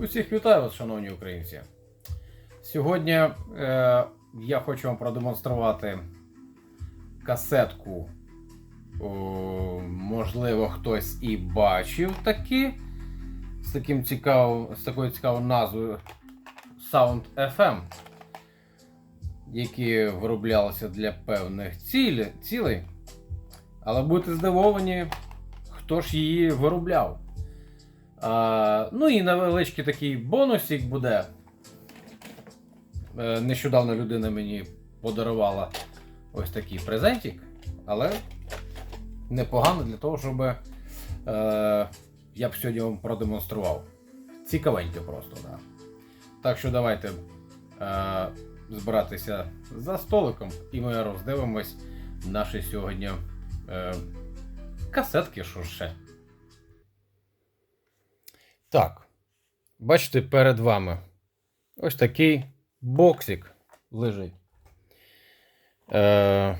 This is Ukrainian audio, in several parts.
Усіх вітаю вас, шановні українці. Сьогодні е, я хочу вам продемонструвати касетку. О, можливо, хтось і бачив такі. З, таким цікавим, з такою цікавою назвою Sound FM, які вироблялися для певних цілей. Але будете здивовані, хто ж її виробляв. А, ну і невеличкий такий бонусик буде. Е, Нещодавно людина мені подарувала ось такий презентик, але непогано для того, щоб е, я б сьогодні вам продемонстрував. Цікавенько просто. Да. Так що давайте е, збиратися за столиком і ми роздивимось наші сьогодні е, касетки, що ще. Так. Бачите, перед вами ось такий боксик лежить. Е,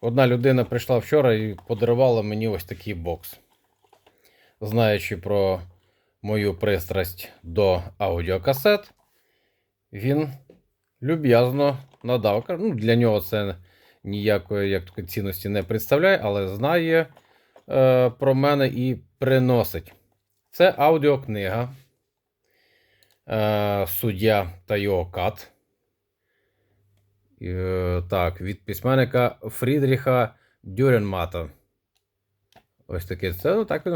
одна людина прийшла вчора і подарувала мені ось такий бокс. Знаючи про мою пристрасть до аудіокасет, він люб'язно надав. Ну, для нього це ніякої як цінності не представляє, але знає е, про мене і приносить. Це аудіокнига е, Суддя та його кат. Е, так, від письменника Фрідріха Дюренмата. Ось таке це. Ну, так,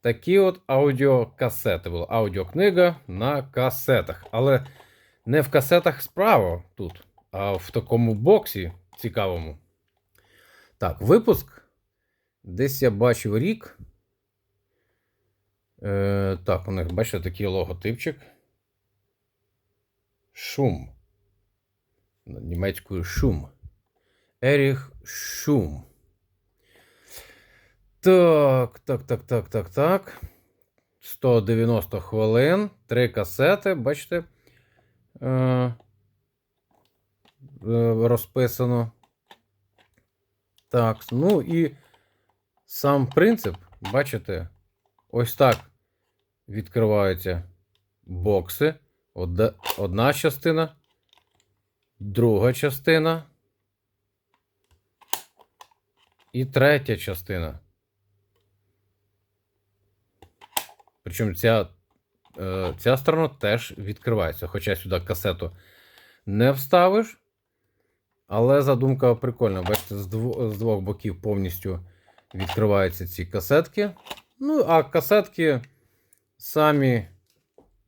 такі от аудіокасети були. Аудіокнига на касетах. Але не в касетах справа тут, а в такому боксі цікавому. Так, випуск. Десь я бачив рік. Е, так, у них, бачите, такий логотипчик. Шум. Німецькою шум. Еріх Шум. Так, так, так, так, так, так. 190 хвилин, три касети, бачите. Е, е, розписано. Так, ну і сам принцип, бачите, ось так відкриваються бокси. Одна, частина, друга частина. І третя частина. Причому ця, е, ця сторона теж відкривається. Хоча сюди касету не вставиш. Але задумка прикольна. Бачите, з двох боків повністю відкриваються ці касетки. Ну, а касетки самі,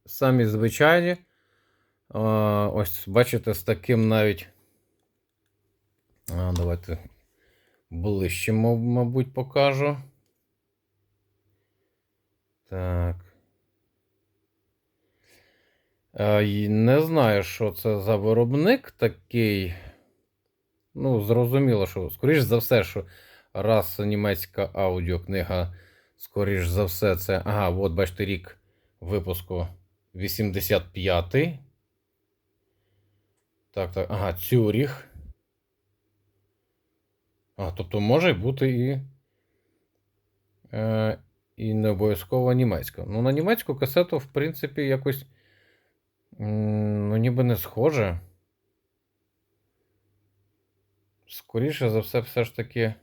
самі звичайні. Ось, бачите, з таким навіть. Давайте ближче, мабуть, покажу. Так. Не знаю, що це за виробник такий. Ну, зрозуміло, що, скоріш за все, що раз німецька аудіокнига, скоріш за все, це. Ага, от бачите, рік випуску 85-й. Так, так, ага, Цюріх. А, тобто може бути і. Е, і не обов'язково німецька. Ну, на німецьку касету, в принципі, якось. Ну, ніби не схоже. Скоріше за все, все ж таки.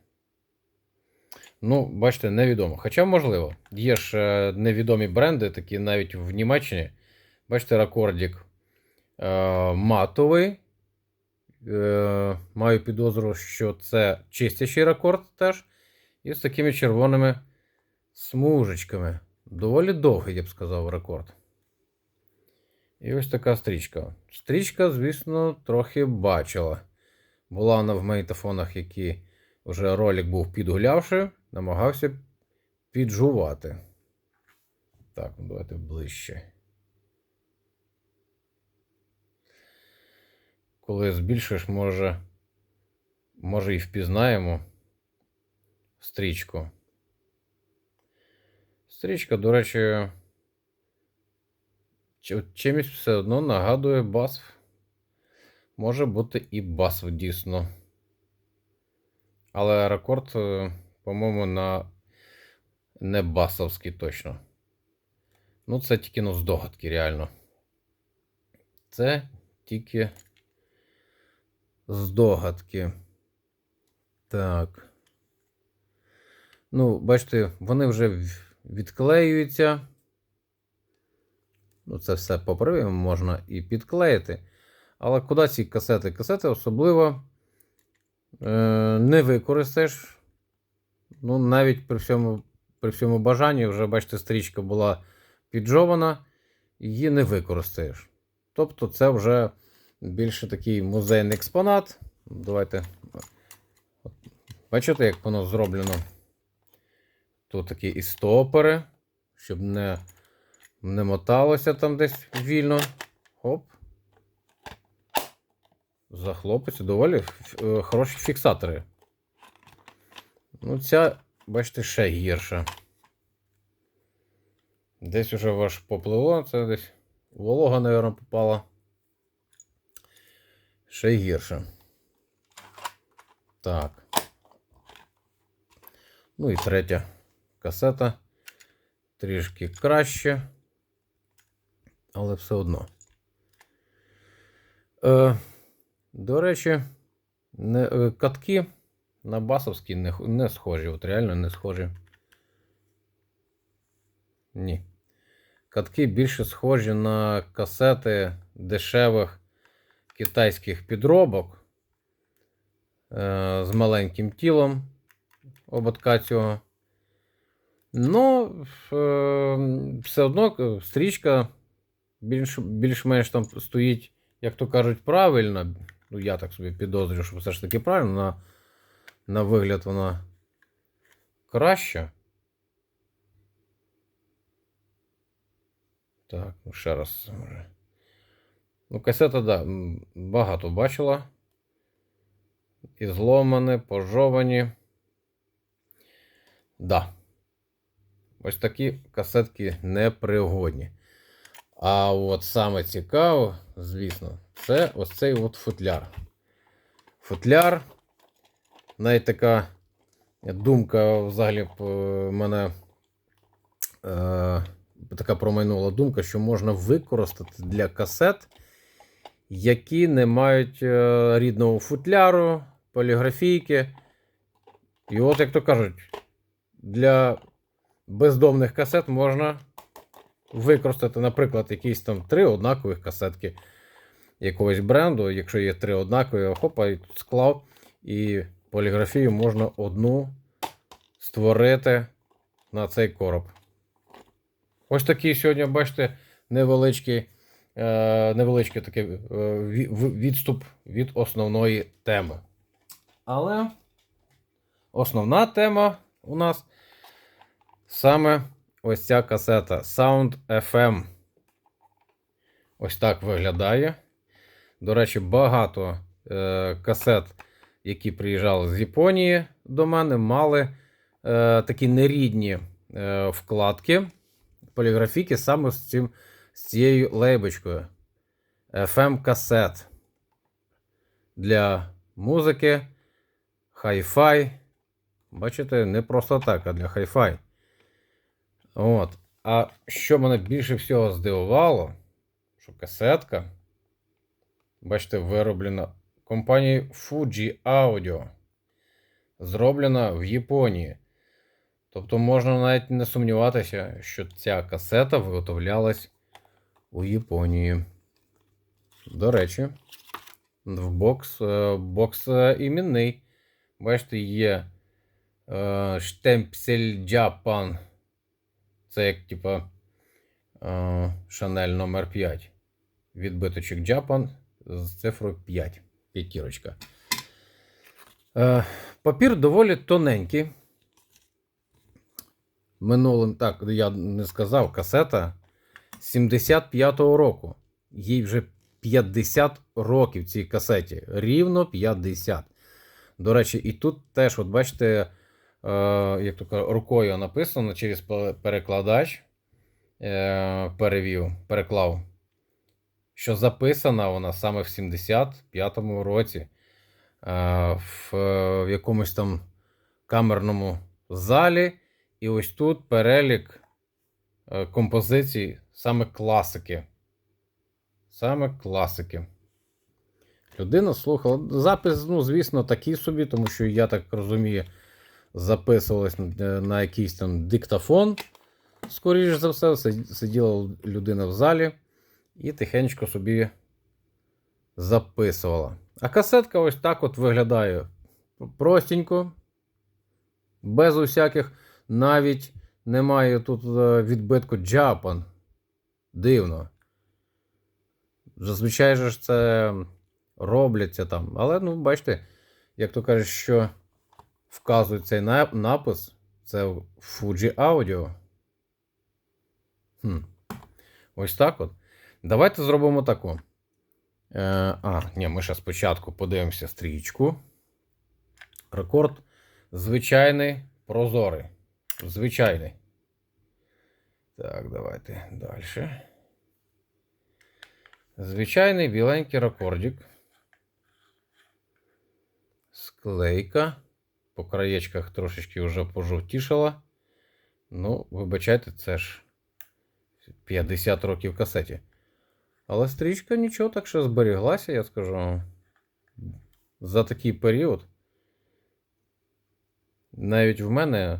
Ну, бачите, невідомо. Хоча, можливо, є ж е, невідомі бренди, такі навіть в Німеччині. Бачите, рекордік е, матовий. Е, маю підозру, що це чистячий рекорд теж. І з такими червоними смужечками. Доволі довгий, я б сказав, рекорд. І ось така стрічка. Стрічка, звісно, трохи бачила. Була вона в магнітофонах, які вже ролик був підгулявши, намагався піджувати. Так, ну давайте ближче. Коли збільшиш, може, може і впізнаємо стрічку. Стрічка, до речі, чимось все одно нагадує басф. Може бути і басф дійсно. Але рекорд, е, по-моєму, на не басовський точно. Ну, це тільки ну, здогадки, реально. Це тільки здогадки. Так. Ну, бачите, вони вже відклеюються. Ну, це все поправимо можна і підклеїти. Але куди ці касети? Касети особливо е, не використаєш. Ну, навіть при всьому, при всьому бажанні, вже бачите, стрічка була піджована, її не використаєш. Тобто, це вже більше такий музейний експонат. Давайте. Бачите, як воно зроблено? Тут такі і стопери, щоб не, не моталося там десь вільно. Хоп. Захлопиться доволі е, хороші фіксатори. Ну, ця, бачите, ще гірша. Десь уже ваш поплило, це десь волога, мабуть, попала. Ще гірше. Так. Ну і третя касета. Трішки краще. Але все одно. Е, до речі, не, е, катки на басовські не, не схожі. От реально не схожі. Ні. Катки більше схожі на касети дешевих китайських підробок е, з маленьким тілом ободка цього. Ну, е, все одно стрічка більш, більш-менш там стоїть, як то кажуть, правильно. Ну, я так собі підозрюю, що все ж таки правильно. На, на вигляд вона краща. Так, ну ще раз. Ну, касета, да, багато бачила. І зломані, пожовані. Да. Ось такі касетки непригодні. А от саме цікаво, звісно, це ось цей от футляр. Футляр. Навіть така думка взагалі б, е, мене е, така промайнула думка, що можна використати для касет, які не мають е, рідного футляру, поліграфійки. І от, як то кажуть, для бездомних касет можна використати, наприклад, якісь там три однакових касетки якогось бренду. Якщо є три однакові, хопа, і тут склав. І поліграфію можна одну створити на цей короб. Ось такий сьогодні, бачите, невеличкий, е, невеличкий такий е, відступ від основної теми. Але основна тема у нас саме ось ця касета Sound FM. Ось так виглядає. До речі, багато е, касет, які приїжджали з Японії до мене, мали е, такі нерідні е, вкладки поліграфіки саме з, цим, з цією лейбочкою. FM касет для музики, хай-фай. Бачите, не просто так, а для хай-фай. От. А що мене більше всього здивувало, що касетка, бачите, вироблена компанією Fuji Audio. Зроблена в Японії. Тобто можна навіть не сумніватися, що ця касета виготовлялась у Японії. До речі, в бокс, е, бокс е, іменний. Бачите, є е, штемпсель Japan. Це як типа Шанель номер 5. Відбиточок Japan з цифрою 5. П'ятірочка. Е, папір доволі тоненький. Минулим, так, я не сказав, касета 75-го року. Їй вже 50 років цій касеті. Рівно 50. До речі, і тут теж, от бачите, е, як то рукою написано через перекладач. Е, перевів, переклав, що записана вона саме в 75-му році. Е, в, в якомусь там камерному залі. І ось тут перелік е, композицій, саме класики. Саме класики. Людина слухала. Запис, ну, звісно, такий собі, тому що я так розумію, записувалось на, на якийсь там диктофон. Скоріше за все, сиділа людина в залі і тихенько собі записувала. А касетка ось так от виглядає простенько, без усяких, навіть немає тут е, відбитку Japan. Дивно. Зазвичай же це робляться там. Але, ну, бачите, як то кажуть, що вказує цей напис, це Fuji Audio. Хм. Ось так от. Давайте зробимо таку. Е, а, ні, ми ще спочатку подивимося стрічку. Рекорд звичайний, прозорий. Звичайний. Так, давайте далі. Звичайний біленький рекордик. Склейка. По краєчках трошечки вже пожовтішала. Ну, вибачайте, це ж 50 років касеті. Але стрічка нічого так що зберіглася, я скажу. За такий період. Навіть в мене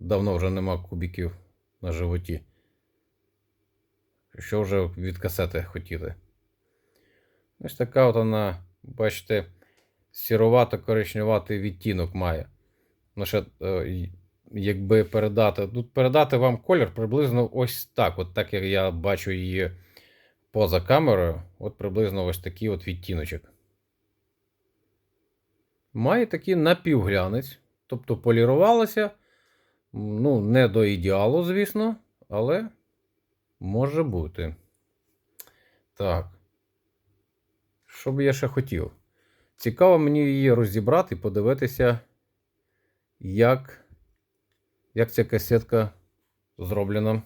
давно вже нема кубіків на животі. Що вже від касети хотіти? Ось така от вона, бачите, сіровато-коричневатий відтінок має. Ну, ще, е, якби передати. Тут передати вам колір приблизно ось так. От так як я бачу її поза камерою, от приблизно ось такий от відтіночок. Має такий напівглянець, тобто полірувалася. Ну, не до ідеалу, звісно, але може бути. Так. Що б я ще хотів? Цікаво мені її розібрати і подивитися, як, як ця касетка зроблена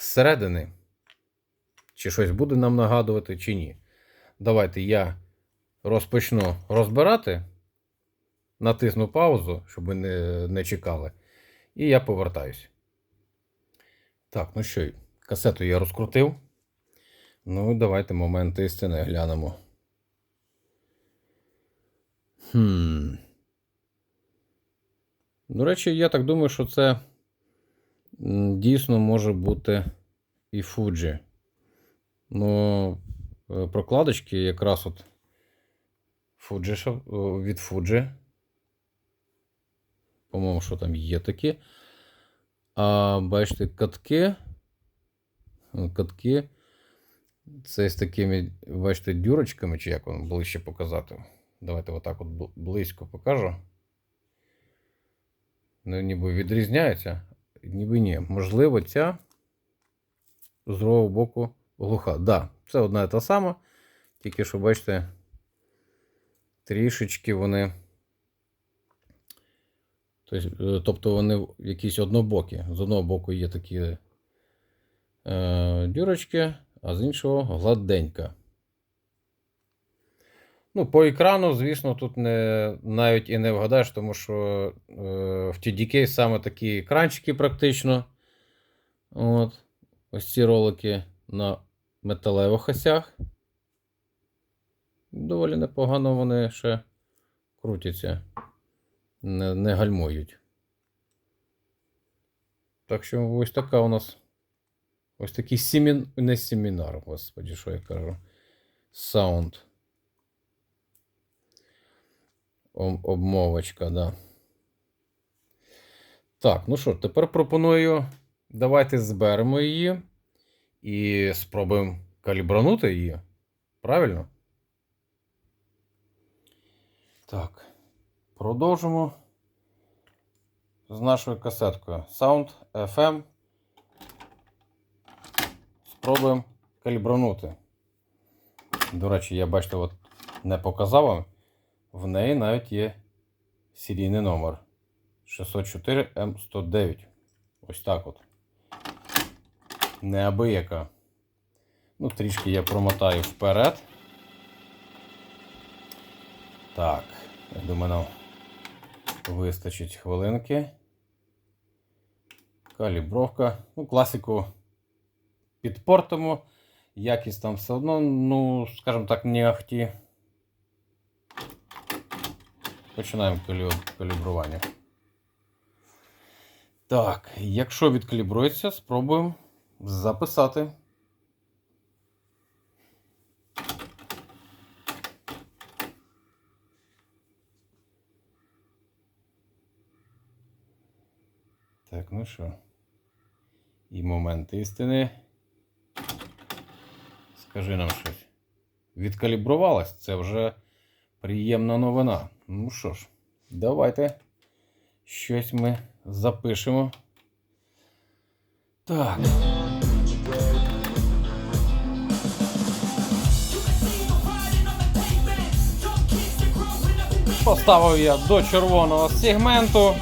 зсередини. Чи щось буде нам нагадувати, чи ні. Давайте я розпочну розбирати. Натисну паузу, щоб ви не, не чекали. І я повертаюсь. Так, ну що, касету я розкрутив. Ну, давайте момент істини глянемо. Хм. До речі, я так думаю, що це дійсно може бути і Fuji. Ну, е, прокладочки якраз от Fuji, від Fuji. По-моєму, що там є такі. А бачите, катки. Катки. Це з такими, бачите, дюрочками, чи як вам ближче показати. Давайте отак от близько покажу. Ну, ніби відрізняються, ніби ні. Можливо, ця з другого боку глуха. Так, да, це одна і та сама. Тільки що, бачите, трішечки вони. Тобто, е, Тобто вони якісь однобокі. З одного боку є такі е, дюрочки, а з іншого гладенька. Ну, по екрану, звісно, тут не, навіть і не вгадаєш, тому що е, в TDK саме такі екранчики практично. От. Ось ці ролики на металевих осях. Доволі непогано вони ще крутяться, не, не гальмують. Так що ось така у нас. Ось такий семін... не семінар, господі, що я кажу. Саунд. Обмовочка, да. Так, ну що, тепер пропоную. Давайте зберемо її і спробуємо калібранути її. Правильно? Так. Продовжимо з нашою касеткою. Sound FM. Спробуємо калібранути. До речі, я бачите, от не показав вам. В неї навіть є серійний номер 604 М109. Ось так от. Неабияка. Ну, трішки я промотаю вперед. Так, я думаю, нам вистачить хвилинки. Калібровка. Ну, класику підпортимо. Якість там все одно, ну, скажімо так, не ахті. Починаємо калі- калібрування. Так, якщо відкалібрується, спробуємо записати. Так, ну що. І момент істини. Скажи нам щось. Відкалібрувалась? Це вже приємна новина. Ну що ж, давайте щось ми запишемо. Так. Поставив я до червоного сегменту.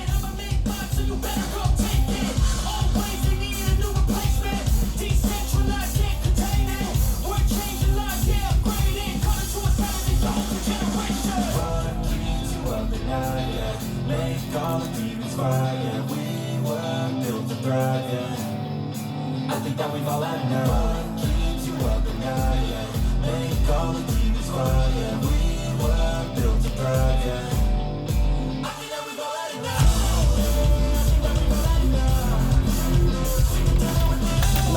Не,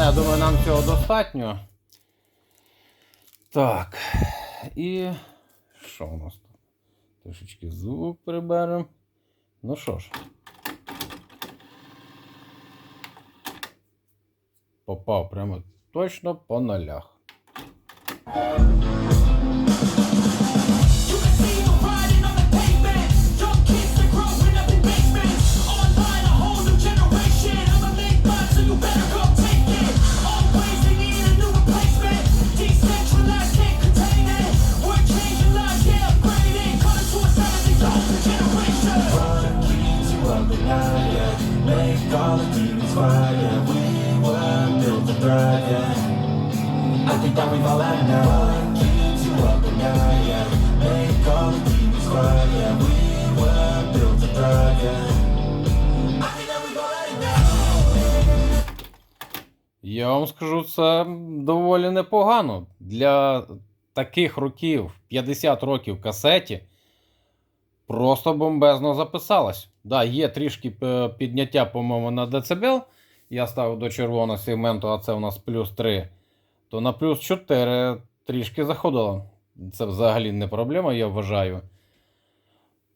я думаю, нам цього достатньо. Так. І що у нас тут? Трошечки звук приберемо. Ну що ж. Попав прямо точно по нолях. Непогано. Для таких років, 50 років касеті, просто бомбезно записалась. Да, є трішки е, підняття, по-моєму, на децибел. Я ставив до червоного сегменту, а це у нас плюс 3. То на плюс 4 трішки заходило. Це взагалі не проблема, я вважаю.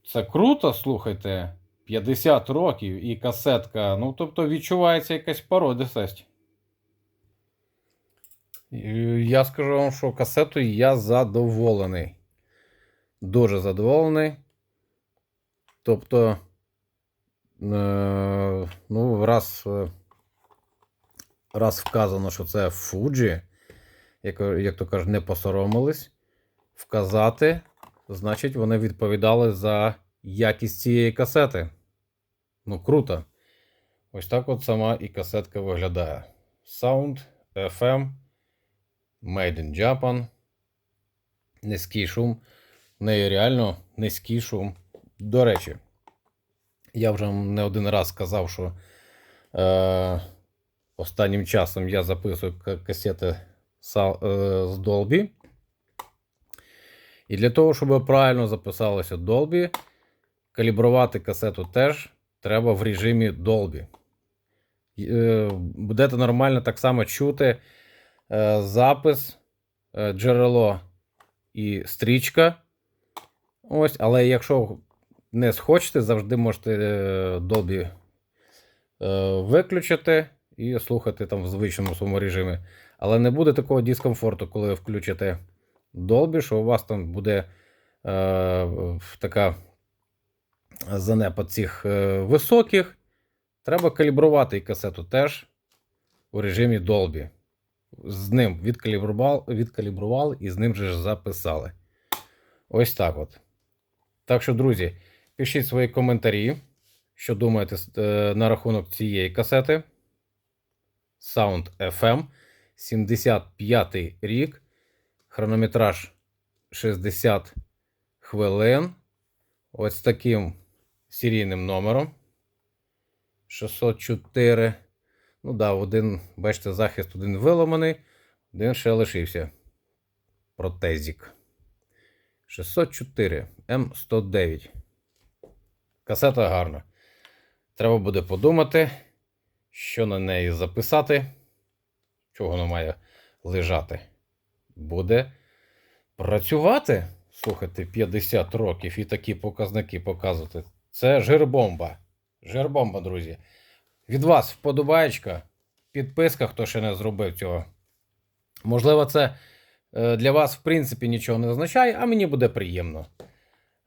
Це круто, слухайте. 50 років і касетка. Ну, тобто відчувається якась породистість. Я скажу вам, що касетою я задоволений. Дуже задоволений. Тобто, е, ну, раз, е, раз вказано, що це Fuji, як, як то кажуть, не посоромились вказати, значить, вони відповідали за якість цієї касети. Ну, круто. Ось так от сама і касетка виглядає. Sound FM. Made in Japan. Низький шум. В неї реально низький шум. До речі, я вже не один раз сказав, що е, останнім часом я записую касети е, з Dolby. І для того, щоб правильно записалося Dolby, калібрувати касету теж треба в режимі Dolby. Е, Будете нормально так само чути запис, е, джерело і стрічка. Ось, але якщо не схочете, завжди можете е, Dolby е, виключити і слухати там в звичному своєму режимі. Але не буде такого дискомфорту, коли ви включите Dolby, що у вас там буде е, така занепад цих е, високих. Треба калібрувати і касету теж у режимі Dolby. З ним відкалібрували, відкалібрували і з ним же ж записали. Ось так от. Так що, друзі, пишіть свої коментарі, що думаєте е, на рахунок цієї касети. Sound FM 75 рік. Хронометраж 60 хвилин. Ось таким серійним номером. 604 Ну да, один, бачите, захист один виламаний, один ще лишився. Протезік. 604 М109. Касета гарна. Треба буде подумати, що на неї записати, чого вона має лежати. Буде працювати. Слухайте, 50 років і такі показники показувати. Це жирбомба. Жирбомба, друзі. Від вас вподобаєчка, підписка, хто ще не зробив цього. Можливо, це е, для вас, в принципі, нічого не означає, а мені буде приємно.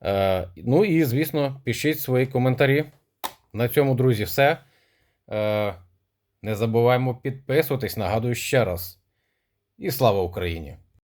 Е, ну і, звісно, пишіть свої коментарі. На цьому, друзі, все. Е, не забуваємо підписуватись, нагадую ще раз. І слава Україні!